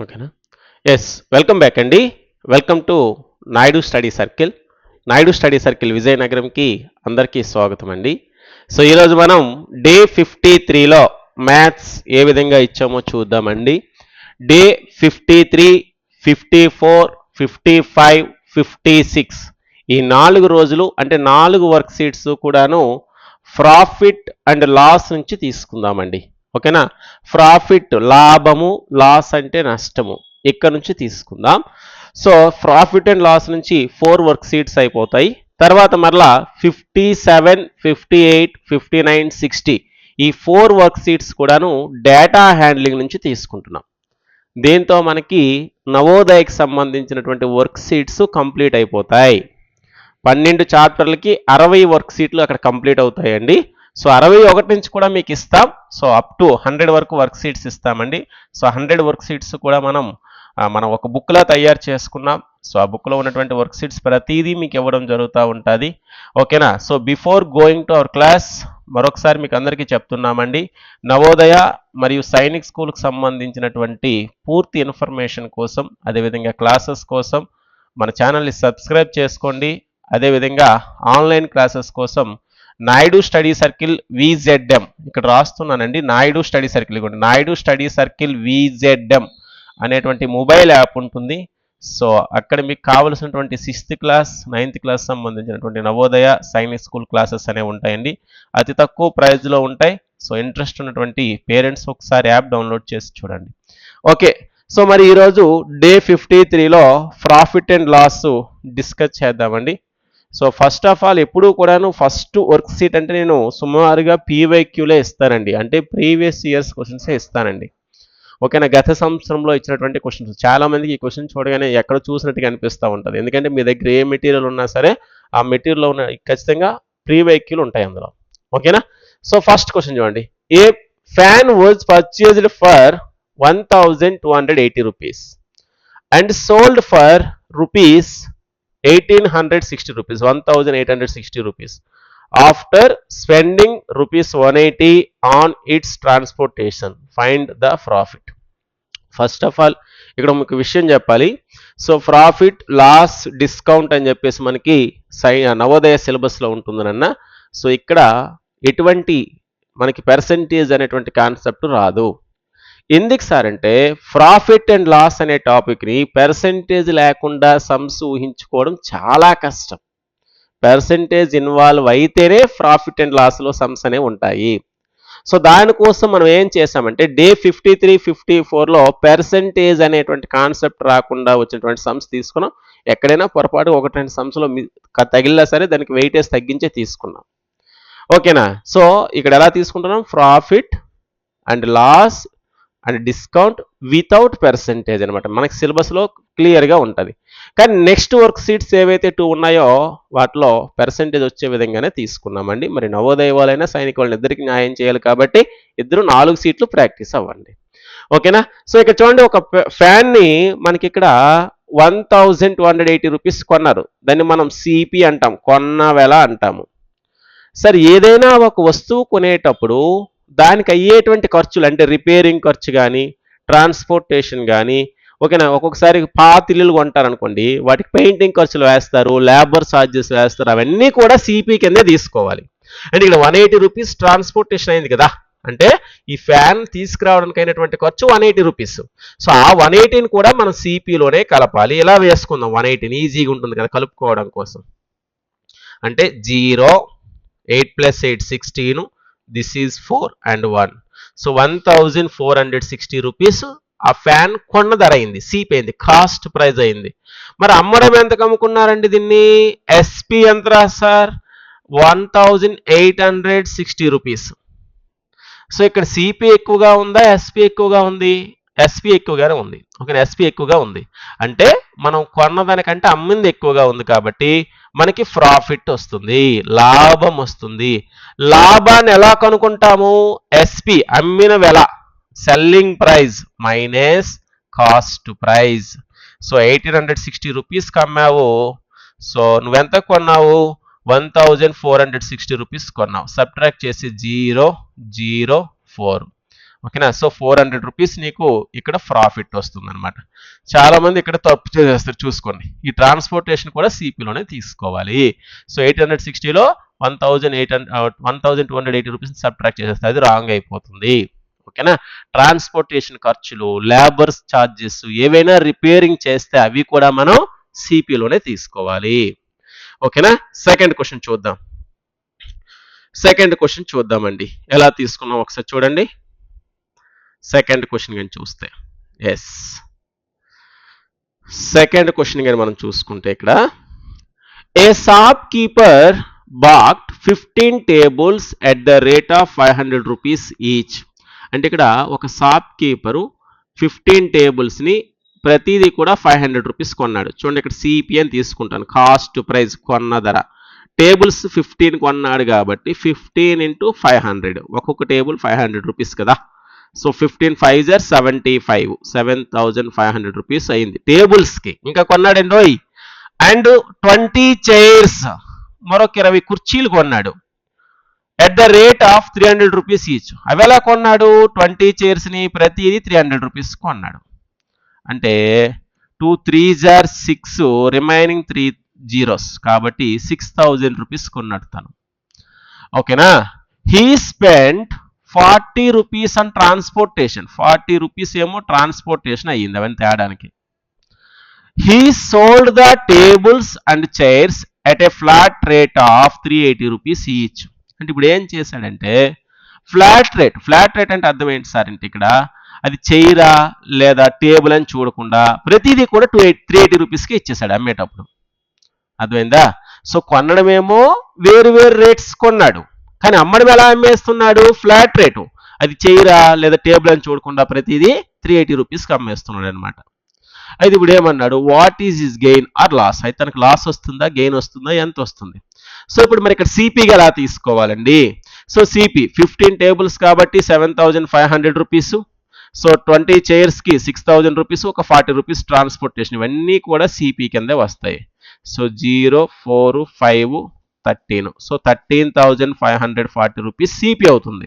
ఓకేనా? Yes welcome back అండి. Welcome to Naidu study circle Naidu study circle విజయనగరంకి అందరికీ స్వాగతం అండి. సో ఈరోజు మనం డే ఫిఫ్టీ త్రీలో మ్యాథ్స్ ఏ విధంగా ఇచ్చామో చూద్దామండి. Day fifty three fifty four fifty five fifty six ఈ నాలుగు రోజులు అంటే నాలుగు వర్క్ షీట్స్ కూడాను ప్రాఫిట్ అండ్ లాస్ నుంచి తీసుకుందామండి. ఓకేనా? ప్రాఫిట్ లాభము లాస్ అంటే నష్టము. ఇక్కడ నుంచి తీసుకుందాం. సో ప్రాఫిట్ అండ్ లాస్ నుంచి ఫోర్ వర్క్ షీట్స్ అయిపోతాయి. తర్వాత మరలా fifty seven fifty eight fifty nine sixty ఈ ఫోర్ వర్క్ షీట్స్ కూడాను డేటా హ్యాండ్లింగ్ నుంచి తీసుకుంటున్నాం. దీంతో మనకి నవోదయకి సంబంధించినటువంటి వర్క్ షీట్స్ కంప్లీట్ అయిపోతాయి. పన్నెండు చాప్టర్లకి అరవై వర్క్ షీట్లు అక్కడ కంప్లీట్ అవుతాయండి. సో అరవై ఒకటి నుంచి కూడా మీకు ఇస్తాం. సో అప్ టు హండ్రెడ్ వరకు వర్క్ షీట్స్ ఇస్తామండి. సో హండ్రెడ్ వర్క్ షీట్స్ కూడా మనం మనం ఒక బుక్లా తయారు చేసుకున్నాం. సో ఆ బుక్లో ఉన్నటువంటి వర్క్ షీట్స్ ప్రతిదీ మీకు ఇవ్వడం జరుగుతూ ఉంటుంది. ఓకేనా so before going to our class మరొకసారి మీకు అందరికీ చెప్తున్నామండి. నవోదయ మరియు సైనిక్ స్కూల్కి సంబంధించినటువంటి పూర్తి ఇన్ఫర్మేషన్ కోసం అదేవిధంగా క్లాసెస్ కోసం మన ఛానల్ని సబ్స్క్రైబ్ చేసుకోండి. అదేవిధంగా ఆన్లైన్ క్లాసెస్ కోసం నాయుడు స్టడీ సర్కిల్ విజెడ్ఎం. ఇక్కడ రాస్తున్నానండి నాయుడు స్టడీ సర్కిల్ ఇవ్వండి. నాయుడు స్టడీ సర్కిల్ విజెడ్ఎం అనేటువంటి మొబైల్ యాప్ ఉంటుంది. సో అక్కడ మీకు కావలసినటువంటి సిక్స్త్ క్లాస్ నైన్త్ క్లాస్ సంబంధించినటువంటి నవోదయ సైనిక్ స్కూల్ క్లాసెస్ అనేవి ఉంటాయండి. అతి తక్కువ ప్రైజ్లో ఉంటాయి. సో ఇంట్రెస్ట్ ఉన్నటువంటి పేరెంట్స్ ఒకసారి యాప్ డౌన్లోడ్ చేసి చూడండి. ఓకే సో మరి ఈరోజు డే ఫిఫ్టీ త్రీలో ప్రాఫిట్ అండ్ లాస్ డిస్కస్ చేద్దామండి. సో ఫస్ట్ ఆఫ్ ఆల్ ఎప్పుడూ కూడాను ఫస్ట్ వర్క్ షీట్ అంటే నేను సుమారుగా పీవైక్యూలే ఇస్తానండి. అంటే ప్రీవియస్ ఇయర్స్ క్వశ్చన్సే ఇస్తానండి. ఓకేనా? గత సంవత్సరంలో ఇచ్చినటువంటి క్వశ్చన్స్ చాలామందికి ఈ క్వశ్చన్ చూడగానే ఎక్కడ చూసినట్టుగా అనిపిస్తూ ఉంటుంది. ఎందుకంటే మీ దగ్గర ఏ మెటీరియల్ ఉన్నా సరే ఆ మెటీరియల్లో ఉన్న ఖచ్చితంగా ప్రీవైక్యూలు ఉంటాయి అందులో. ఓకేనా? సో ఫస్ట్ క్వశ్చన్ చూడండి. A fan was purchased for one thousand two hundred eighty rupees and sold for rupees eighteen hundred sixty rupees one thousand eight hundred sixty rupees after spending rupees one eighty on its transportation find the profit first of all ఇక్కడ మీకు విషయం చెప్పాలి. So profit loss discount అని చెప్పేసి మనకి సై నవోదయ సిలబస్లో ఉంటుందనన్న so ఇక్కడ ఎటువంటి మనకి పర్సంటేజ్ అనేటువంటి కాన్సెప్ట్ రాదు. ఎందుకు సార్ అంటే ప్రాఫిట్ అండ్ లాస్ అనే టాపిక్ని పర్సంటేజ్ లేకుండా సమ్స్ ఊహించుకోవడం చాలా కష్టం. పర్సంటేజ్ ఇన్వాల్వ్ అయితేనే ప్రాఫిట్ అండ్ లాస్లో సమ్స్ అనేవి ఉంటాయి. సో దానికోసం మనం ఏం చేసామంటే డే ఫిఫ్టీ త్రీ ఫిఫ్టీ ఫోర్లో పర్సంటేజ్ అనేటువంటి కాన్సెప్ట్ రాకుండా వచ్చినటువంటి సమ్స్ తీసుకున్నాం. ఎక్కడైనా పొరపాటు ఒకటి రెండు సమ్స్లో తగిలినా సరే దానికి వెయిటేజ్ తగ్గించే తీసుకున్నాం. ఓకేనా? సో ఇక్కడ ఎలా తీసుకుంటున్నాం? Profit and loss and discount without percentage అనమాట మనకి సిలబస్లో క్లియర్గా ఉంటుంది. కానీ నెక్స్ట్ వర్క్ షీట్స్ ఏవైతే టూ ఉన్నాయో వాటిలో పర్సంటేజ్ వచ్చే విధంగానే తీసుకున్నామండి. మరి నవోదయ వాళ్ళైనా సైనిక వాళ్ళని ఇద్దరికి న్యాయం చేయాలి కాబట్టి ఇద్దరు నాలుగు సీట్లు ప్రాక్టీస్ అవ్వండి. ఓకేనా? సో ఇక్కడ చూడండి ఒక ఫ్యాన్ని మనకి ఇక్కడ one thousand two hundred eighty rupees కొన్నారు. దాన్ని మనం సిపి అంటాం కొన్న వెల అంటాము. సరే ఏదైనా ఒక వస్తువు కొనేటప్పుడు దానికి అయ్యేటువంటి ఖర్చులు అంటే రిపేరింగ్ ఖర్చు కానీ ట్రాన్స్పోర్టేషన్ కానీ ఓకేనా? ఒక్కొక్కసారి పాత ఇల్లులు కొంటారనుకోండి వాటికి పెయింటింగ్ ఖర్చులు వేస్తారు లేబర్ ఛార్జెస్ వేస్తారు అవన్నీ కూడా సిపి కిందే తీసుకోవాలి. అంటే ఇక్కడ వన్ ఎయిటీ రూపీస్ ట్రాన్స్పోర్టేషన్ అయింది కదా? అంటే ఈ ఫ్యాన్ తీసుకురావడానికి అయినటువంటి ఖర్చు వన్ ఎయిటీ రూపీస్ సో ఆ వన్ ఎయిటీని కూడా మనం సిపిలోనే కలపాలి. ఇలా వేసుకుందాం వన్ ఎయిటీని ఈజీగా ఉంటుంది కదా కలుపుకోవడం కోసం. అంటే zero eight plus eight sixteen this is four and one so one thousand four hundred sixty rupees ఆ ఫ్యాన్ కొన్న ధర అయింది. సీప్ అయింది. కాస్ట్ ప్రైజ్ అయింది. మరి అమ్మడం ఎంతకు అమ్ముకున్నారండి దీన్ని? ఎస్పి ఎంత రా sir? One thousand eight hundred sixty rupees so ఇక్కడ సిపి ఎక్కువగా ఉందా? ఎస్పి ఎక్కువగా ఉంది? ఎస్పి ఎక్కువగానే ఉంది. ఓకే ఎస్పి ఎక్కువగా ఉంది. అంటే మనం కొన్నదానికంటే అమ్మింది ఎక్కువగా ఉంది కాబట్టి మనకి ప్రాఫిట్ వస్తుంది లాభం వస్తుంది. లాభాన్ని ఎలా కనుక్కుంటాము ఎస్పి అమ్మిన వెల selling price minus cost price so eighteen hundred sixty రూపీస్కి అమ్మావు. సో నువ్వెంత కొన్నావు? One thousand four hundred sixty rupees కొన్నావు. సబ్ట్రాక్ట్ చేసి జీరో జీరో ఫోర్ ఓకేనా? సో ఫోర్ హండ్రెడ్ రూపీస్ నీకు ఇక్కడ ప్రాఫిట్ వస్తుంది అనమాట చాలా మంది ఇక్కడ తప్పు చేసేస్తారు చూసుకోండి. ఈ ట్రాన్స్పోర్టేషన్ కూడా సిపిలోనే తీసుకోవాలి. So eight hundred సిక్స్టీలో one thousand eight hundred one thousand two hundred eighty rupees subtract చేసేస్తే అది రాంగ్ అయిపోతుంది. ఓకేనా? ట్రాన్స్పోర్టేషన్ ఖర్చులు లేబర్స్ ఛార్జెస్ ఏవైనా రిపేరింగ్ చేస్తే అవి కూడా మనం సిపిలోనే తీసుకోవాలి. ఓకేనా? సెకండ్ క్వశ్చన్ చూద్దాం. సెకండ్ క్వశ్చన్ చూద్దామండి. ఎలా తీసుకున్నాం ఒకసారి చూడండి. సెకండ్ క్వశ్చన్ కానీ చూస్తే. ఎస్ సెకండ్ క్వశ్చన్ కానీ మనం చూసుకుంటే ఇక్కడ a shop keeper bought fifteen tables at the rate of five hundred rupees each అంటే ఇక్కడ ఒక షాప్ కీపరు ఫిఫ్టీన్ టేబుల్స్ని ప్రతిదీ కూడా ఫైవ్ హండ్రెడ్ రూపీస్ కొన్నాడు. చూడండి ఇక్కడ సిపి అని తీసుకుంటాను. కాస్ట్ ప్రైస్ కొన్న ధర టేబుల్స్ ఫిఫ్టీన్ కొన్నాడు కాబట్టి ఫిఫ్టీన్ ఇంటూ ఫైవ్ హండ్రెడ్ ఒక్కొక్క టేబుల్ ఫైవ్ హండ్రెడ్ రూపీస్ కదా. So fifteen five జర్ seventy five seven thousand five hundred rupees అయింది. టేబుల్స్కి ఇంకా కొన్నాడండి రోయ్? అండ్ ట్వంటీ చైర్స్ మరొక ఇరవై కుర్చీలు కొన్నాడు. At the rate of three hundred rupees each అవి ఎలా కొన్నాడు? ట్వంటీ చైర్స్ని ప్రతిదీ త్రీ హండ్రెడ్ రూపీస్ కొన్నాడు. అంటే టూ త్రీ జార్ సిక్స్ రిమైనింగ్ త్రీ జీరోస్ కాబట్టి సిక్స్ థౌజండ్ రూపీస్ కొన్నాడు తను. ఓకేనా he spent forty rupees and transportation. Forty rupees ఏమో ట్రాన్స్పోర్టేషన్ అయ్యింది అవన్నీ తేడానికి. He sold the tables and chairs at a flat rate of three eighty rupees each అంటే ఇప్పుడు ఏం చేశాడంటే ఫ్లాట్ రేట్ ఫ్లాట్ రేట్ అంటే అర్థం ఏంటి సార్ అంటే ఇక్కడ? అది చైరా లేదా టేబుల్ అని చూడకుండా ప్రతిదీ కూడా టూ ఎయిట్ త్రీ ఎయిటీ రూపీస్కి ఇచ్చేసాడు అమ్మేటప్పుడు. అర్థమైందా? సో కొనడమేమో వేరు వేరు రేట్స్ కొన్నాడు. కానీ అమ్మడం ఎలా అమ్మేస్తున్నాడు ఫ్లాట్ రేటు. అది చైరా లేదా టేబుల్ అని చూడకుండా ప్రతిదీ త్రీ ఎయిటీ రూపీస్కి అమ్మేస్తున్నాడు అనమాట అయితే ఇప్పుడు ఏమన్నాడు? What is is gain or loss అయితే తనకు లాస్ వస్తుందా? గెయిన్ వస్తుందా? ఎంత వస్తుంది? సో ఇప్పుడు మరి ఇక్కడ సిపిగా ఎలా తీసుకోవాలండి? సో సిపి ఫిఫ్టీన్ టేబుల్స్ కాబట్టి seven thousand five hundred rupees so twenty చైర్స్కి six thousand rupees ఒక ఫార్టీ రూపీస్ ట్రాన్స్పోర్టేషన్ ఇవన్నీ కూడా సిపి కిందే వస్తాయి. So zero four five thirteen. So thirteen thousand five hundred forty rupees CP అవుతుంది.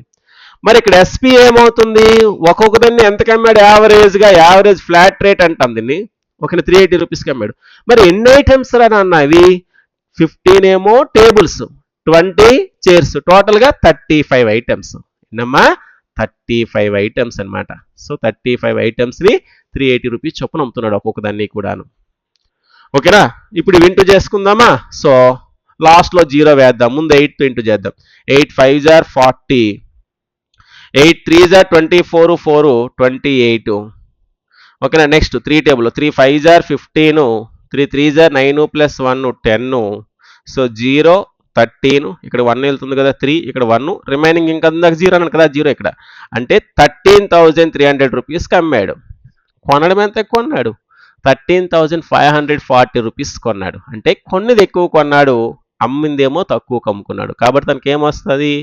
మరి ఇక్కడ SP ఏమవుతుంది? ఒక్కొక్క దాన్ని ఎంత కమ్మాడు యావరేజ్గా యావరేజ్ ఫ్లాట్ రేట్ అంటాం దీన్ని. ఒక త్రీ ఎయిటీ రూపీస్కి అమ్మాడు. మరి ఎన్ని ఐటమ్స్ రా నాన్న ఇవి? ఫిఫ్టీన్ ఏమో టేబుల్స్ ట్వంటీ చైర్స్ టోటల్గా థర్టీ ఫైవ్ ఐటమ్స్ ఎన్నమ్మా? థర్టీ ఫైవ్ ఐటమ్స్ అనమాట సో థర్టీ ఫైవ్ ఐటమ్స్ని త్రీ ఎయిటీ రూపీస్ చొప్పున అమ్ముతున్నాడు ఒక్కొక్క దాన్ని కూడాను. ఓకేనా? ఇప్పుడు వింటూ చేసుకుందామా? సో లాస్ట్లో జీరో వేద్దాం. ముందు ఎయిట్ ఇంటూ చేద్దాం. Eight five jar forty. Eight three jar twenty four four twenty eight. ఓకేనా? Next three table. Three five jar fifteen. Three three jar nine plus one ten. So zero thirteen. ఇక్కడ one వెళ్తుంది కదా three ఇక్కడ one. Remaining ఇంకా ఇందాక zero అన్నాను కదా zero ఇక్కడ. అంటే thirteen thousand three hundred rupees కమ్మాడు. కొనడం ఎంత కొన్నాడు thirteen thousand five hundred forty rupees కొన్నాడు. అంటే కొన్నిది ఎక్కువ కొన్నాడు. అమ్మిందేమో తక్కువ కమ్ముకున్నాడు. కాబట్టి తనకి ఏమొస్తుంది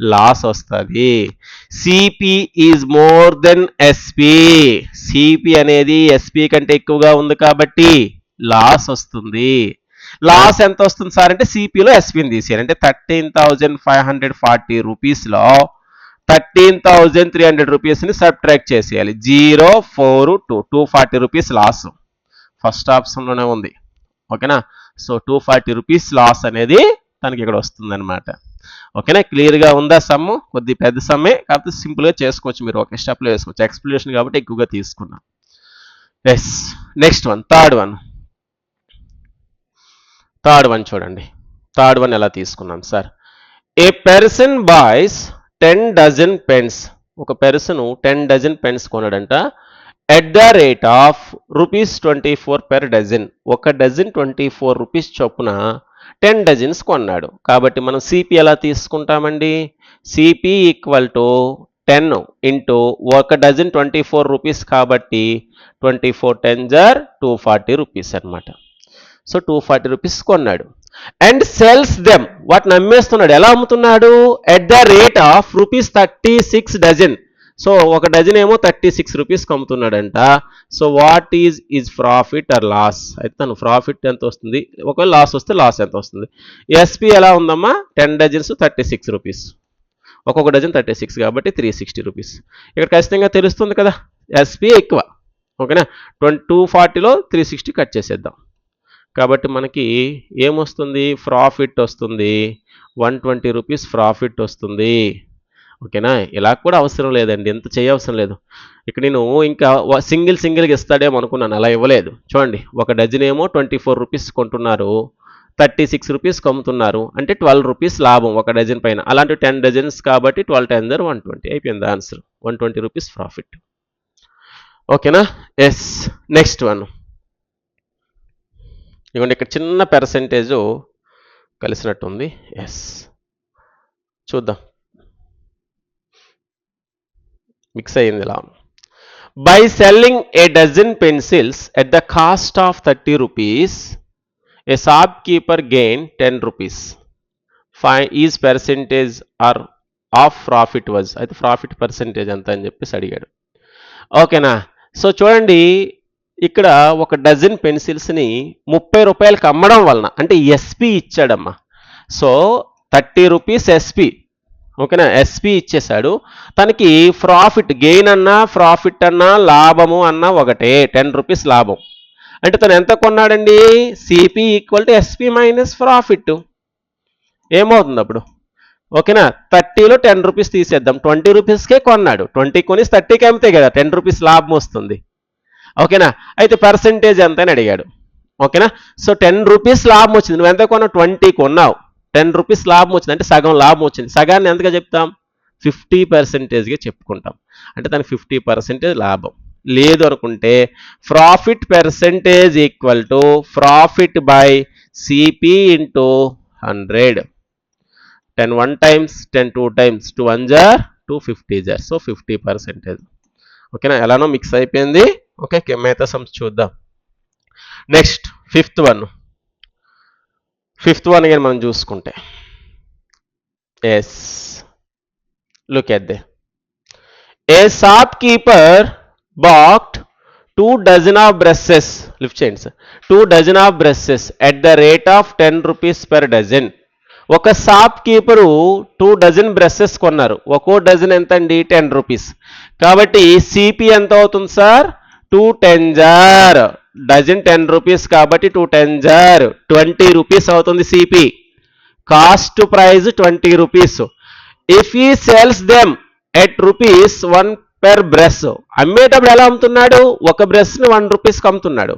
లాస్ వస్తుంది. CP is more than SP CP అనేది ఎస్పి కంటే ఎక్కువగా ఉంది కాబట్టి లాస్ వస్తుంది. లాస్ ఎంత వస్తుంది సార్ అంటే సిపిలో ఎస్పిని తీసేయాలి. అంటే thirteen thousand five hundred forty రూపీస్లో థర్టీన్ థౌజండ్ త్రీ హండ్రెడ్ రూపీస్ని సబ్ట్రాక్ట్ చేసేయాలి. Zero four two two forty rupees loss. First ఆప్షన్లోనే ఉంది. ఓకేనా so two forty rupees loss అనేది తనకి ఇక్కడ వస్తుంది అనమాట ఓకేనా క్లియర్గా ఉందా సమ్ము కొద్ది పెద్ద సమ్మే కాకపోతే సింపుల్గా చేసుకోవచ్చు మీరు. ఒక స్టెప్లో వేసుకోవచ్చు ఎక్స్ప్లెనేషన్ కాబట్టి ఎక్కువగా తీసుకున్నాం. Yes next one third one third one చూడండి. థర్డ్ వన్ ఎలా తీసుకున్నాం sir a person buys ten dozen pens ఒక పెర్సన్ టెన్ డజన్ పెన్స్ కొన్నాడంట. At the rate of rupees twenty four per dozen ఒక డజన్ ట్వంటీ ఫోర్ రూపీస్ చొప్పున ten dozens కొన్నాడు. కాబట్టి మనం సిపి ఎలా తీసుకుంటామండి? CP equal to ten into ఒక డజన్ ట్వంటీ ఫోర్ రూపీస్ కాబట్టి twenty four ten jar two forty rupees అనమాట సో టూ ఫార్టీ రూపీస్ కొన్నాడు. అండ్ సెల్స్ దెమ్ వాటిని అమ్మేస్తున్నాడు. ఎలా అమ్ముతున్నాడు? At the rate of rupees thirty six dozen so ఒక dozen ఏమో థర్టీ సిక్స్ రూపీస్కి అమ్ముతున్నాడంట so what is is profit or loss అయితే తను ప్రాఫిట్ ఎంత వస్తుంది? ఒకవేళ లాస్ వస్తే లాస్ ఎంత వస్తుంది? ఎస్పి ఎలా ఉందమ్మా? Ten dozens thirty six rupees ఒక్కొక్క డజన్ థర్టీ సిక్స్ కాబట్టి త్రీ సిక్స్టీ రూపీస్ ఇక్కడ ఖచ్చితంగా తెలుస్తుంది కదా ఎస్పి ఎక్కువ. ఓకేనా? ట్వంటీ టూ ఫార్టీలో త్రీ సిక్స్టీ కట్ చేసేద్దాం. కాబట్టి మనకి ఏమొస్తుంది? ప్రాఫిట్ వస్తుంది. వన్ ట్వంటీ రూపీస్ ప్రాఫిట్ వస్తుంది. ఓకేనా? ఇలా కూడా అవసరం లేదండి. ఎంత చేయవసరం లేదు. ఇక్కడ నేను ఇంకా సింగిల్ సింగిల్గా ఇస్తాడేమో అనుకున్నాను. అలా ఇవ్వలేదు. చూడండి ఒక డజన్ ఏమో ట్వంటీ ఫోర్ రూపీస్ కొంటున్నారు. థర్టీ సిక్స్ రూపీస్ కమ్ముతున్నారు. అంటే ట్వెల్వ్ రూపీస్ లాభం ఒక డజన్ పైన. అలాంటి టెన్ డజన్స్ కాబట్టి twelve ten there one twenty అయిపోయింది answer. One twenty rupees profit. ఓకేనా? ఎస్. Next one. ఇవ్వండి ఇక్కడ చిన్న పర్సంటేజ్ కలిసినట్టుంది. ఎస్. చూద్దాం. మిక్స్ అయ్యింది ఇలా by selling a dozen pencils at the cost of thirty rupees a shop keeper gain ten rupees five is percentage or of profit was అయితే profit percentage ఎంత అని చెప్పేసి అడిగాడు. ఓకేనా సో చూడండి ఇక్కడ ఒక డజన్ పెన్సిల్స్ని ముప్పై రూపాయలకి అమ్మడం వలన అంటే ఎస్పి ఇచ్చాడమ్మా. సో థర్టీ రూపీస్ ఎస్పి ఓకేనా? ఎస్పి ఇచ్చేశాడు. తనకి ప్రాఫిట్ గెయిన్ అన్నా ప్రాఫిట్ అన్నా లాభము అన్నా ఒకటే. టెన్ రూపీస్ లాభం. అంటే తను ఎంత కొన్నాడండి? CP equal to SP minus profit ఏమవుతుంది అప్పుడు? ఓకేనా? థర్టీలో టెన్ రూపీస్ తీసేద్దాం. ట్వంటీ రూపీస్కే కొన్నాడు. ట్వంటీ కొని థర్టీకి అమ్మితే కదా టెన్ రూపీస్ లాభం వస్తుంది. ఓకేనా? అయితే పర్సంటేజ్ ఎంత అని అడిగాడు. ఓకేనా? సో టెన్ రూపీస్ లాభం వచ్చింది. నువ్వు ఎంత కొన్నావు? ట్వంటీ కొన్నావు. టెన్ రూపీస్ లాభం వచ్చింది. అంటే సగం లాభం వచ్చింది. సగాన్ని ఎంతగా చెప్తాం? ఫిఫ్టీ పర్సెంటేజ్గా చెప్పుకుంటాం. అంటే దానికి ఫిఫ్టీ పర్సెంటేజ్ లాభం. లేదు అనుకుంటే profit percentage equal to profit by CP into hundred. Ten one times ten two times two one jar two fifty jar. So fifty percentage. ఓకేనా? ఎలానో మిక్స్ అయిపోయింది. ఓకే మిగతా సమ్స్ చూద్దాం. Next fifth one. Fifth one కానీ మనం చూసుకుంటే. Yes look at the a shop keeper bought two dozen of brushes lift చేయండి sir two dozen of brushes at the rate of ten rupees per dozen ఒక shop keeper two dozen brushes కొన్నారు. ఒక్కో dozen ఎంత అండి ten rupees కాబట్టి CP ఎంత అవుతుంది sir two ten jar dozen ten rupees కాబట్టి two ten jar. Twenty rupees అవుతుంది CP cost price twenty rupees. If he sales them at rupees one per brush అమ్మేటప్పుడు ఎలా అమ్ముతున్నాడు? ఒక బ్రష్ని వన్ రూపీస్కి అమ్ముతున్నాడు.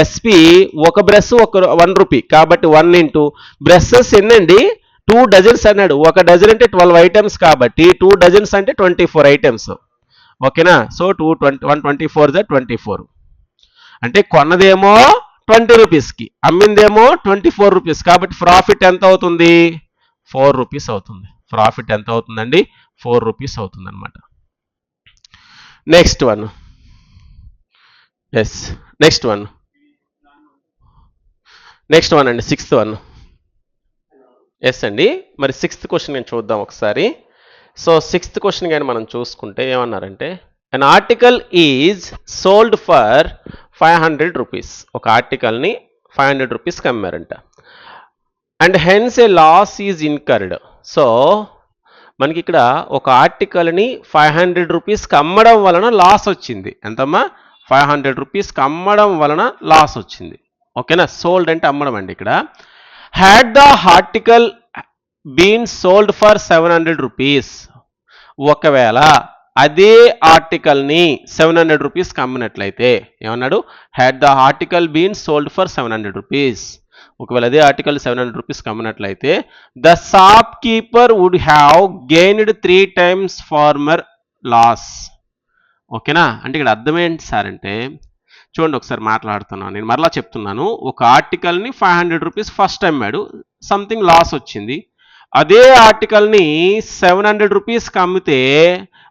ఎస్పి ఒక బ్రష్ ఒక వన్ రూపీ కాబట్టి వన్ ఇంటూ బ్రషెస్ ఎన్నండి? టూ డజన్స్ అన్నాడు. ఒక డజన్ అంటే ట్వెల్వ్ ఐటమ్స్ కాబట్టి టూ డజన్స్ అంటే ట్వంటీ ఫోర్ ఐటమ్స్ ఓకేనా so two twenty one twenty four జ ట్వంటీ ఫోర్ అంటే కొన్నదేమో ట్వంటీ రూపీస్కి అమ్మిందేమో ట్వంటీ ఫోర్ రూపీస్. కాబట్టి ప్రాఫిట్ ఎంత అవుతుంది? ఫోర్ రూపీస్ అవుతుంది. ప్రాఫిట్ ఎంత అవుతుందండి? ఫోర్ రూపీస్ అవుతుంది అనమాట next one. Yes next one. Next one అండి. Sixth one. ఎస్ అండి. మరి సిక్స్త్ క్వశ్చన్ నేను చూద్దాం ఒకసారి. సో సిక్స్త్ క్వశ్చన్ కానీ మనం చూసుకుంటే ఏమన్నారంటే an article is sold for five hundred rupees. ఒక ఆర్టికల్ని ఫైవ్ హండ్రెడ్ రూపీస్కి అమ్మారంట. And hence a loss is incurred so మనకి ఇక్కడ ఒక ఆర్టికల్ని ఫైవ్ హండ్రెడ్ రూపీస్కి అమ్మడం వలన లాస్ వచ్చింది. ఎంతమ్మా? ఫైవ్ హండ్రెడ్ రూపీస్కి అమ్మడం వలన లాస్ వచ్చింది. ఓకేనా? సోల్డ్ అంటే అమ్మడం అండి ఇక్కడ. Had the article been sold for seven hundred rupees ఒకవేళ అదే ఆర్టికల్ని సెవెన్ హండ్రెడ్ రూపీస్కి అమ్మినట్లయితే ఏమన్నాడు? Had the article been sold for seven hundred rupees ఒకవేళ అదే ఆర్టికల్ సెవెన్ హండ్రెడ్ రూపీస్కి అమ్మినట్లయితే the shop keeper would have gained three times former loss ఓకేనా? అంటే ఇక్కడ అర్థం ఏంటి సార్ అంటే చూడండి ఒకసారి మాట్లాడుతున్నాను. నేను మరలా చెప్తున్నాను. ఒక ఆర్టికల్ని ఫైవ్ హండ్రెడ్ రూపీస్ ఫస్ట్ అమ్మాడు. సంథింగ్ లాస్ వచ్చింది. అదే ఆర్టికల్ని సెవెన్ హండ్రెడ్ రూపీస్కి అమ్మితే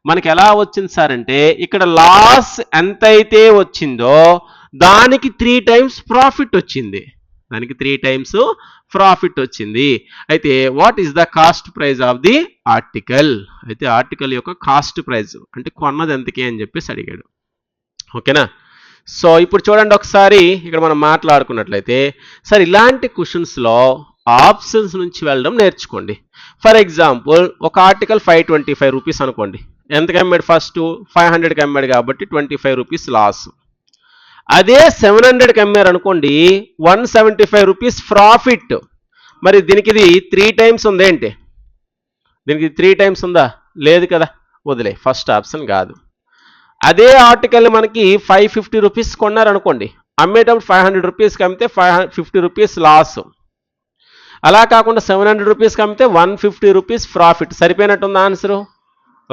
మనకి ఎలా వచ్చింది సార్ అంటే ఇక్కడ లాస్ ఎంతైతే వచ్చిందో దానికి త్రీ టైమ్స్ ప్రాఫిట్ వచ్చింది. దానికి త్రీ టైమ్స్ ప్రాఫిట్ వచ్చింది. అయితే what is the cost price of the article అయితే ఆర్టికల్ యొక్క కాస్ట్ ప్రైజ్ అంటే కొన్నది ఎంతకి అని చెప్పేసి అడిగాడు. ఓకేనా? సో ఇప్పుడు చూడండి ఒకసారి ఇక్కడ మనం మాట్లాడుకున్నట్లయితే సార్ ఇలాంటి క్వశ్చన్స్లో ఆప్షన్స్ నుంచి వెళ్ళడం నేర్చుకోండి. ఫర్ ఎగ్జాంపుల్ ఒక article five twenty five rupees అనుకోండి. ఎంతకి అమ్మాడు ఫస్ట్? ఫైవ్ హండ్రెడ్కి అమ్మాడు కాబట్టి ట్వంటీ ఫైవ్ రూపీస్ లాస్. అదే సెవెన్ హండ్రెడ్కి అమ్మారు అనుకోండి one seventy five rupees profit. మరి దీనికి ఇది త్రీ టైమ్స్ ఉందేంటి దీనికి త్రీ టైమ్స్ ఉందా? లేదు కదా. వదిలే ఫస్ట్ ఆప్షన్ కాదు. అదే ఆర్టికల్ మనకి ఫైవ్ ఫిఫ్టీ రూపీస్ కొన్నారనుకోండి అమ్మేటప్పుడు ఫైవ్ హండ్రెడ్ రూపీస్కి అమ్మితే ఫైవ్ ఫిఫ్టీ రూపీస్ లాస్. అలా కాకుండా సెవెన్ హండ్రెడ్ రూపీస్కి అమ్మితే వన్ ఫిఫ్టీ రూపీస్ ప్రాఫిట్ సరిపోయినట్టుంది ఆన్సరు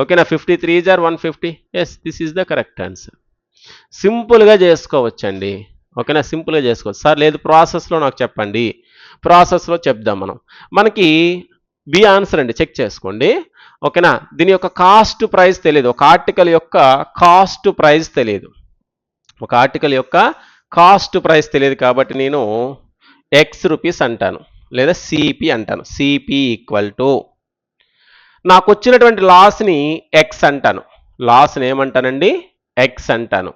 ఓకేనా? Fifty three jar one fifty yes this is the correct answer సింపుల్గా చేసుకోవచ్చండి. ఓకేనా? సింపుల్గా చేసుకోవచ్చు. సార్ లేదు ప్రాసెస్లో నాకు చెప్పండి. ప్రాసెస్లో చెప్దాం మనం. మనకి బి ఆన్సర్ అండి. చెక్ చేసుకోండి. ఓకేనా? దీని యొక్క కాస్ట్ ప్రైస్ తెలియదు ఒక ఆర్టికల్ యొక్క కాస్ట్ ప్రైస్ తెలియదు ఒక ఆర్టికల్ యొక్క కాస్ట్ ప్రైస్ తెలియదు కాబట్టి నేను ఎక్స్ రూపీస్ అంటాను. లేదా సిపి అంటాను. సిపి ఈక్వల్ టు నాకు వచ్చినటువంటి లాస్ని ఎక్స్ అంటాను. లాస్ని ఏమంటానండి? ఎక్స్ అంటాను.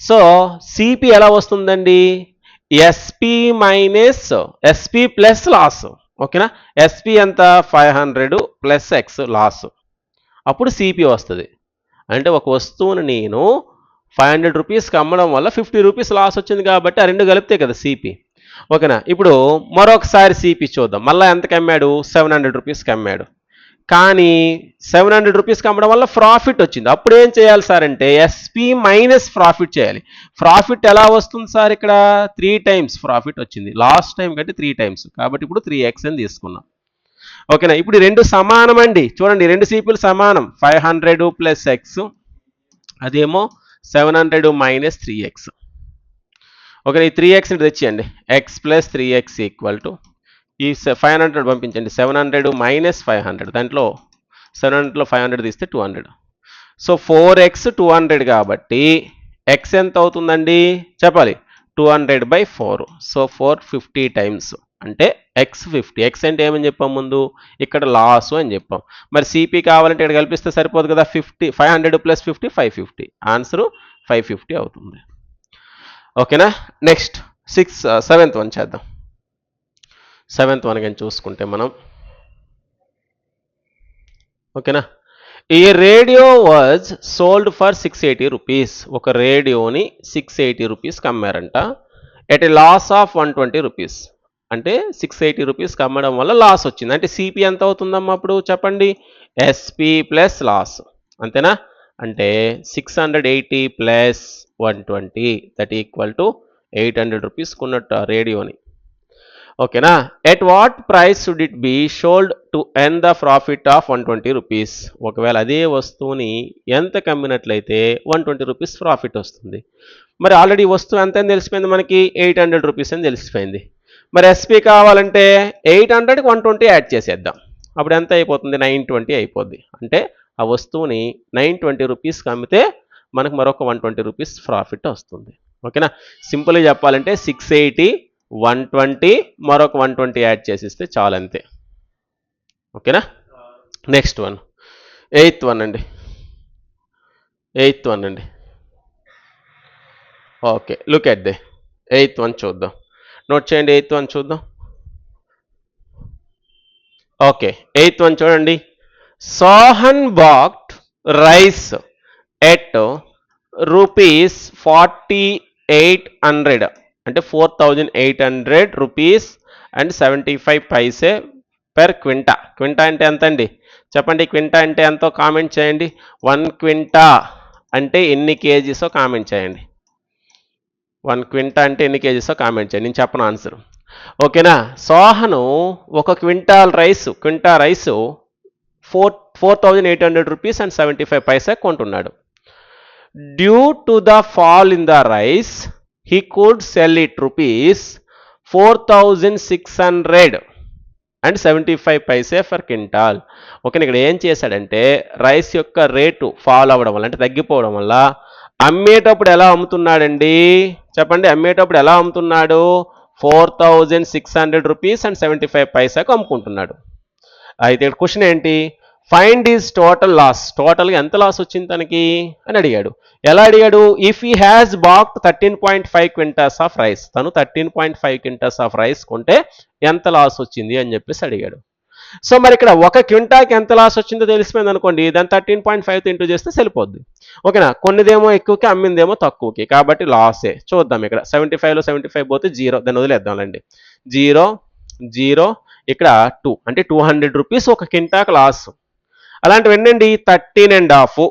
సో సిపి ఎలా వస్తుందండి? SP minus SP plus loss ఓకేనా? ఎస్పి ఎంత? Five hundred plus X loss అప్పుడు సిపి వస్తుంది. అంటే ఒక వస్తువుని నేను ఫైవ్ హండ్రెడ్ రూపీస్కి అమ్మడం వల్ల ఫిఫ్టీ రూపీస్ లాస్ వచ్చింది కాబట్టి ఆ రెండు కలిపితే కదా సిపి ఓకేనా? ఇప్పుడు మరొకసారి సిపి చూద్దాం. మళ్ళీ ఎంతకి అమ్మాడు? సెవెన్ హండ్రెడ్ రూపీస్కి అమ్మాడు. కానీ సెవెన్ హండ్రెడ్ రూపీస్కి అమ్మడం వల్ల ప్రాఫిట్ వచ్చింది. అప్పుడు ఏం చేయాలి సార్ అంటే ఎస్పి మైనస్ ప్రాఫిట్ చేయాలి. ప్రాఫిట్ ఎలా వస్తుంది సార్ ఇక్కడ? త్రీ టైమ్స్ ప్రాఫిట్ వచ్చింది. లాస్ట్ టైం కంటే త్రీ టైమ్స్ కాబట్టి ఇప్పుడు త్రీ ఎక్స్ అని తీసుకున్నాం. ఓకేనా? ఇప్పుడు రెండు సమానం అండి. చూడండి రెండు సీపీలు సమానం. ఫైవ్ హండ్రెడ్ ప్లస్ ఎక్స్ అదేమో seven hundred minus three X okay ఈ త్రీ ఎక్స్ని తెచ్చేయండి. X plus three X equal to ఈ ఫైవ్ హండ్రెడ్ పంపించండి. Seven hundred minus five hundred దాంట్లో సెవెన్ హండ్రెడ్లో ఫైవ్ హండ్రెడ్ తీస్తే two hundred so four X two hundred కాబట్టి X ఎంత అవుతుందండి? చెప్పాలి. Two hundred by four so four fifty times అంటే ఎక్స్ ఫిఫ్టీ ఎక్స్ అంటే ఏమని చెప్పాం ముందు? ఇక్కడ లాస్ అని చెప్పాం. మరి సిపి కావాలంటే ఇక్కడ కల్పిస్తే సరిపోదు కదా? Fifty five hundred plus fifty five fifty answer five fifty అవుతుంది. ఓకేనా? నెక్స్ట్ సిక్స్ సెవెంత్ వన్ చేద్దాం. సెవెంత్ వన్ కానీ చూసుకుంటే మనం. ఓకేనా? ఈ radio was sold for six eighty rupees ఒక రేడియోని సిక్స్ ఎయిటీ రూపీస్కి అమ్మారంట at a loss of one twenty rupees అంటే సిక్స్ ఎయిటీ రూపీస్కి అమ్మడం వల్ల లాస్ వచ్చింది. అంటే సిపి ఎంత అవుతుందమ్మా అప్పుడు? చెప్పండి. ఎస్పి ప్లస్ లాస్ అంతేనా? అంటే six hundred eighty plus one twenty that equal to eight hundred rupees కొన్నట్టు రేడియోని. ఓకేనా? At what price should it be sold to earn the profit of one twenty rupees ఒకవేళ అదే వస్తువుని ఎంత కమ్మినట్లయితే వన్ ట్వంటీ రూపీస్ ప్రాఫిట్ వస్తుంది. మరి ఆల్రెడీ వస్తువు ఎంత అని తెలిసిపోయింది మనకి? ఎయిట్ హండ్రెడ్ రూపీస్ అని తెలిసిపోయింది. మరి ఎస్పీ కావాలంటే ఎయిట్ హండ్రెడ్కి వన్ ట్వంటీ యాడ్ చేసేద్దాం. అప్పుడు ఎంత అయిపోతుంది? నైన్ ట్వంటీ అయిపోద్ది. అంటే ఆ వస్తువుని నైన్ ట్వంటీ రూపీస్కి అమ్మితే మనకు మరొక వన్ ట్వంటీ రూపీస్ ప్రాఫిట్ వస్తుంది. ఓకేనా? సింపుల్గా చెప్పాలంటే సిక్స్ ఎయిటీ వన్ ట్వంటీ మరొక వన్ ట్వంటీ యాడ్ చేసిస్తే చాలు అంతే. ఓకేనా? Next one. ఎయిత్ వన్ అండి. ఎయిత్ వన్ అండి. Okay look at they. Eighth one చూద్దాం. నోట్ చేయండి ఎయిత్ వన్ చూద్దాం. ఓకే ఎయిత్ వన్ చూడండి. Sohan bought rice at rupees forty eight hundred. అంటే four thousand eight hundred rupees and seventy five paise per quintal. Quintal అంటే ఎంత అండి చెప్పండి క్వింటా అంటే ఎంతో కామెంట్ చేయండి. వన్ క్వింటా అంటే ఎన్ని కేజీసో కామెంట్ చేయండి. వన్ క్వింటా అంటే ఎన్ని కేజీసో కామెంట్ చేయండి. నేను చెప్పను ఆన్సర్. ఓకేనా? సోహను ఒక quintal rice quintal rice four four thousand eight hundred rupees and seventy five paisa కొంటున్నాడు. Due to the fall in the rice he could sell it rupees four thousand six hundred and seventy five paise for quintal okay ఇక్కడ ఏం చేశాడంటే rice యొక్క rate fall అవ్వడం వల్ల అంటే తగ్గిపోవడం వల్ల అమ్మేటప్పుడు ఎలా అమ్ముతున్నాడండి? చెప్పండి అమ్మేటప్పుడు ఎలా అమ్ముతున్నాడు? Four thousand six hundred rupees and seventy five పైసాకు అమ్ముకుంటున్నాడు. అయితే ఇక్కడ క్వశ్చన్ ఏంటి? ఫైండ్ ఈజ్ టోటల్ లాస్ టోటల్గా ఎంత లాస్ వచ్చింది తనకి? అని అడిగాడు. ఎలా అడిగాడు? If he has bought thirteen point five quintals of rice తను thirteen point five quintals of rice కొంటే ఎంత లాస్ వచ్చింది? అని చెప్పేసి అడిగాడు. సో మరి ఇక్కడ ఒక క్వింటాకి ఎంత లాస్ వచ్చిందో తెలిసిపోయింది అనుకోండి. దాన్ని థర్టీన్ పాయింట్ ఫైవ్ ఇంటూ చేస్తే సరిపోద్ది. ఓకేనా? కొన్నిదేమో ఎక్కువకి అమ్మిందేమో తక్కువకి. కాబట్టి లాసే చూద్దాం ఇక్కడ. సెవెంటీ ఫైవ్లో సెవెంటీ ఫైవ్ పోతే జీరో దాన్ని వదిలేద్దాంలేండి జీరో జీరో ఇక్కడ టూ అంటే టూ హండ్రెడ్ రూపీస్ ఒక క్వింటాక్ loss అలాంటివన్నండి thirteen and half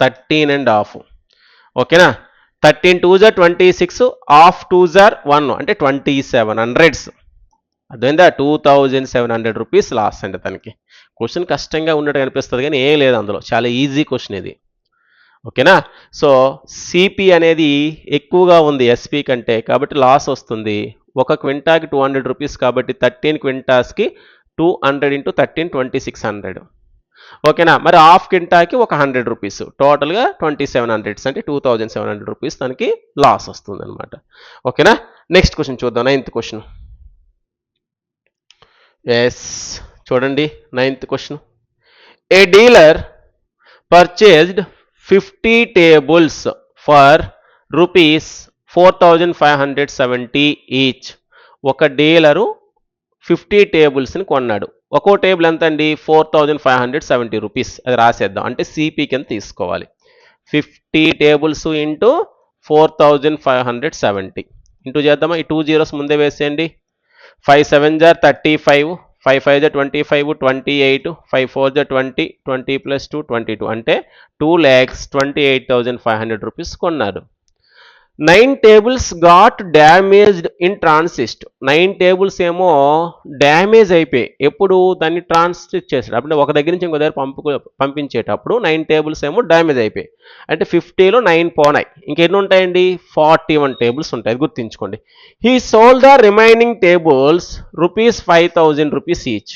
thirteen and half ఓకేనా thirteen two jar twenty six half two jar one అంటే ట్వంటీ సెవెన్ హండ్రెడ్స్ అర్థమైందా two thousand seven hundred rupees loss అండి తనకి. Question కష్టంగా ఉన్నట్టు కనిపిస్తుంది కానీ ఏం లేదు అందులో. చాలా ఈజీ క్వశ్చన్ ఇది. ఓకేనా సో సిపి అనేది ఎక్కువగా ఉంది ఎస్పి కంటే. కాబట్టి లాస్ వస్తుంది. ఒక క్వింటాకి టూ హండ్రెడ్ రూపీస్ కాబట్టి thirteen క్వింటాస్కి two hundred into thirteen twenty six hundred. ఓకేనా? మరి హాఫ్ క్వింటాకి ఒక హండ్రెడ్ రూపీస్. టోటల్గా ట్వంటీ సెవెన్ హండ్రెడ్స్. అంటే two thousand seven hundred rupees దానికి లాస్ వస్తుంది అనమాట ఓకేనా? నెక్స్ట్ క్వశ్చన్ చూద్దాం. Ninth question. ఎస్ చూడండి. Ninth question. A dealer purchased fifty tables for rupees four thousand five hundred seventy each ఒక dealer fifty టేబుల్స్ని కొన్నాడు. ఒక్కో టేబుల్ ఎంత అండి four thousand five hundred seventy rupees. అది రాసేద్దాం. అంటే సిపి కింద తీసుకోవాలి. Fifty tables into four thousand five hundred seventy. Into చేద్దామా? ఈ టూ జీరోస్ ముందే వేసేయండి. Five seven jar thirty five. Five five జా twenty five. Twenty eight. Five four జా twenty. Twenty plus two twenty two. అంటే two lakhs twenty eight thousand five hundred rupees కొన్నారు nine tables got damaged in transit nine tables ఏమో damage అయిపోయి. ఎప్పుడు దాన్ని transit చేసాడు అంటే ఒక దగ్గర నుంచి ఇంకో దగ్గర పంపు పంపించేటప్పుడు నైన్ టేబుల్స్ ఏమో డ్యామేజ్ అయిపోయి. అంటే ఫిఫ్టీలో నైన్ పోనాయి. ఇంకెన్ని ఉంటాయండి? ఫార్టీ వన్ టేబుల్స్ ఉంటాయి. అది గుర్తుంచుకోండి. He sold the remaining tables rupees five thousand rupees each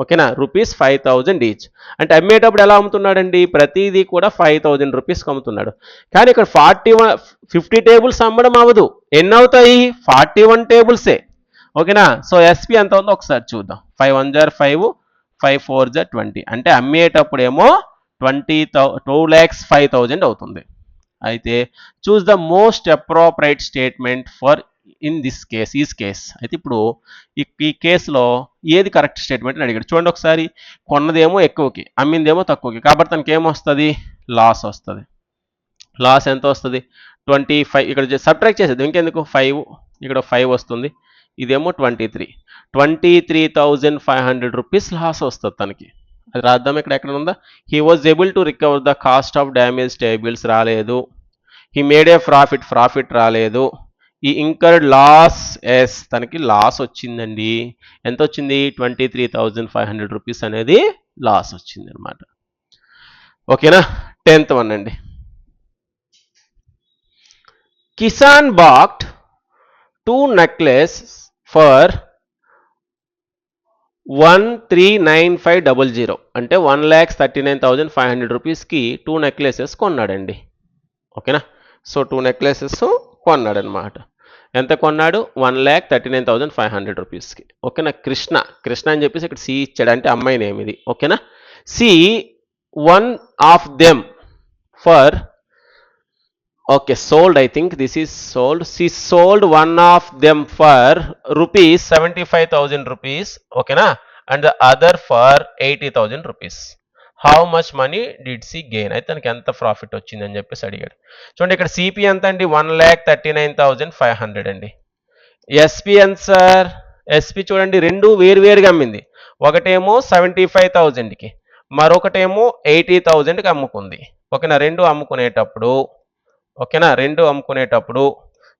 ఓకేనా? Rupees five thousand each. అంటే అమ్మేటప్పుడు ఎలా అమ్ముతున్నాడండి? ప్రతిదీ కూడా ఫైవ్ థౌజండ్ రూపీస్కి అమ్ముతున్నాడు. కానీ ఇక్కడ ఫార్టీ వన్ ఫిఫ్టీ టేబుల్స్ అమ్మడం అవ్వదు. ఎన్ని అవుతాయి? ఫార్టీ వన్ టేబుల్సే. ఓకేనా? సో ఎస్పీ ఎంత ఉందో ఒకసారి చూద్దాం. Five one jar five five four jar twenty. అంటే అమ్మేటప్పుడు ఏమో twenty thou two lakhs five thousand అవుతుంది. అయితే choose the most appropriate statement for in this case is case అయితే ఇప్పుడు ఈ కేసులో ఏది కరెక్ట్ స్టేట్మెంట్ అని అడిగాడు. చూడండి ఒకసారి. కొన్నదేమో ఎక్కువకి అమ్మిందేమో తక్కువకి. కాబట్టి తనకి ఏమొస్తుంది? లాస్ వస్తుంది. లాస్ ఎంత వస్తుంది? ట్వంటీ ఫైవ్ ఇక్కడ సబ్ట్రాక్ట్ చేసేది ఇంకెందుకు? ఫైవ్ ఇక్కడ ఫైవ్ వస్తుంది. ఇదేమో twenty three twenty three thousand five hundred rupees loss వస్తుంది తనకి. అది రాద్దాం. ఇక్కడ ఎక్కడ ఉందా? He was able to recover the cost of damage tables రాలేదు. He made a profit profit రాలేదు. ఈ ఇంకర్డ్ లాస్ ఎస్ తనకి లాస్ వచ్చిందండి. ఎంత వచ్చింది? Twenty three thousand five hundred rupees అనేది లాస్ వచ్చింది అనమాట ఓకేనా? టెన్త్ వన్ అండి. Kisan bought two necklace for one three nine five double zero అంటే one lakhs thirty nine thousand five hundred రూపీస్కి టూ నెక్లెసెస్ కొన్నాడండి. ఓకేనా? సో టూ నెక్లెసెస్ కొన్నాడనమాట ఎంత కొన్నాడు? One lakh thirty nine thousand five hundred రూపీస్కి. ఓకేనా? కృష్ణ. కృష్ణ అని చెప్పేసి ఇక్కడ సి ఇచ్చాడు అంటే అమ్మాయి నేమ్ ఇది. ఓకేనా? She one of them for okay sold. I think this is sold. She sold one of them for rupees seventy five thousand rupees. ఓకేనా? And the other for eighty thousand rupees. How much money did she gain అయితే తనకి ఎంత profit వచ్చింది అని చెప్పేసి అడిగాడు. చూడండి ఇక్కడ సిపి ఎంత అండి? One lakh thirty nine thousand five hundred అండి ఎస్పి ఎంత సార్ ఎస్పి చూడండి రెండు వేరువేరుగా అమ్మింది. ఒకటేమో సెవెంటీ ఫైవ్ థౌజండ్కి మరొకటేమో ఎయిటీ థౌజండ్కి అమ్ముకుంది. ఓకేనా? రెండు అమ్ముకునేటప్పుడు ఓకేనా? రెండు అమ్ముకునేటప్పుడు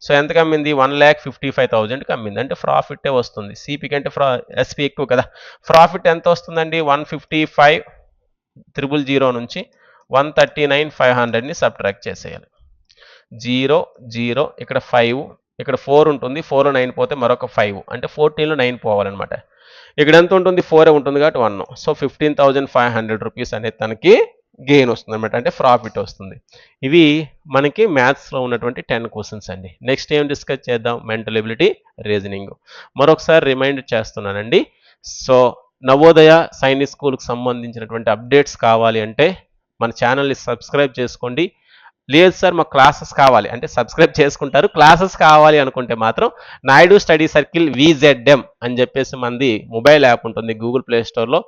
సో ఎంతకు అమ్మింది? వన్ ల్యాక్ ఫిఫ్టీ ఫైవ్ థౌజండ్కి అమ్మింది. అంటే ప్రాఫిటే వస్తుంది. సిపి కంటే ఫ్రా ఎస్పి ఎక్కువ కదా. ప్రాఫిట్ ఎంత వస్తుందండి? One fifty five triple zero నుంచి వన్ థర్టీ నైన్ ఫైవ్ హండ్రెడ్ని సబ్ట్రాక్ట్ చేసేయాలి. జీరో జీరో ఇక్కడ ఫైవ్ ఇక్కడ ఫోర్ ఉంటుంది. ఫోర్ నైన్ పోతే మరొక ఫైవ్. అంటే ఫోర్టీన్లో నైన్ పోవాలన్నమాట. ఇక్కడ ఎంత ఉంటుంది? ఫోర్ ఉంటుంది కాబట్టి one. So fifteen thousand five hundred rupees అనేది తనకి గెయిన్ వస్తుంది అనమాట అంటే ప్రాఫిట్ వస్తుంది. ఇవి మనకి మ్యాథ్స్లో ఉన్నటువంటి టెన్ క్వశ్చన్స్ అండి. నెక్స్ట్ ఏం డిస్కస్ చేద్దాం? మెంటల్ ఎబిలిటీ రీజనింగ్ మరొకసారి రిమైండ్ చేస్తున్నానండి. సో నవోదయ సైనిక్ స్కూల్కి సంబంధించినటువంటి అప్డేట్స్ కావాలి అంటే మన ఛానల్ని సబ్స్క్రైబ్ చేసుకోండి. లేదు సార్ మాకు క్లాసెస్ కావాలి. అంటే సబ్స్క్రైబ్ చేసుకుంటారు. క్లాసెస్ కావాలి అనుకుంటే మాత్రం నాయుడు స్టడీ సర్కిల్ విజెడ్ఎం అని చెప్పేసి మంది మొబైల్ యాప్ ఉంటుంది గూగుల్ ప్లే స్టోర్లో.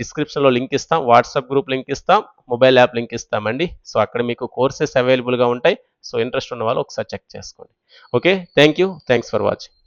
డిస్క్రిప్షన్లో లింక్ ఇస్తాం. వాట్సాప్ గ్రూప్ లింక్ ఇస్తాం. మొబైల్ యాప్ లింక్ ఇస్తామండి. సో అక్కడ మీకు కోర్సెస్ అవైలబుల్గా ఉంటాయి. సో ఇంట్రెస్ట్ ఉన్న వాళ్ళు ఒకసారి చెక్ చేసుకోండి. Okay? Thank you thanks for watching.